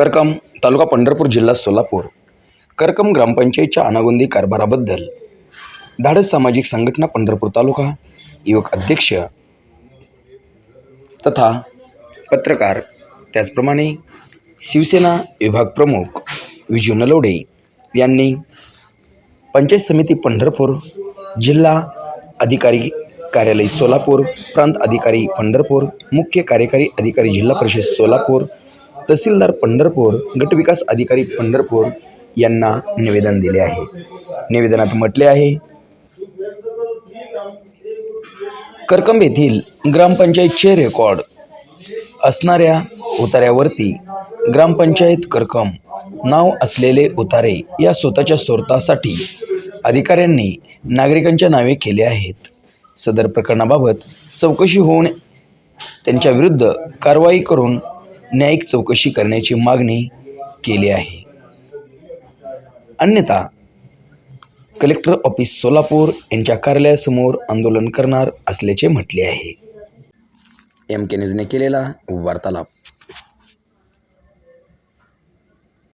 करकम तालुका पंढरपूर जिल्हा सोलापूर. करकम ग्रामपंचायतच्या अनागोंदी कारभाराबद्दल. धाडस सामाजिक संघटना पंढरपूर तालुका युवक अध्यक्ष तथा पत्रकार. त्याचप्रमाणे शिवसेना विभाग प्रमुख विजू नलवडे यांनी पंचायत समिती पंढरपूर जिल्हा अधिकारी कार्यालय सोलापूर प्रांत अधिकारी पंढरपूर मुख्य कार्यकारी अधिकारी जिल्हा परिषद सोलापूर तहसीलदार पंढरपूर गटविकास अधिकारी पंढरपूर यांना निवेदन दिले आहे. निवेदनात म्हटले आहे करकंब येथील ग्रामपंचायतचे रेकॉर्ड असणाऱ्या उतार्यावरती ग्रामपंचायत करकम नाव असलेले उतारे या स्वतःच्या स्रोतासाठी अधिकाऱ्यांनी नागरिकांच्या नावे केले आहेत. सदर प्रकरणाबाबत चौकशी होऊन त्यांच्या विरुद्ध कारवाई करून न्यायिक चौकशी करण्याची मागणी केली आहे. अन्यथा कलेक्टर ऑफिस सोलापूर यांच्या कार्यालयासमोर आंदोलन करणार असल्याचे म्हटले आहे. एम के न्यूजने केलेला वार्तालाप.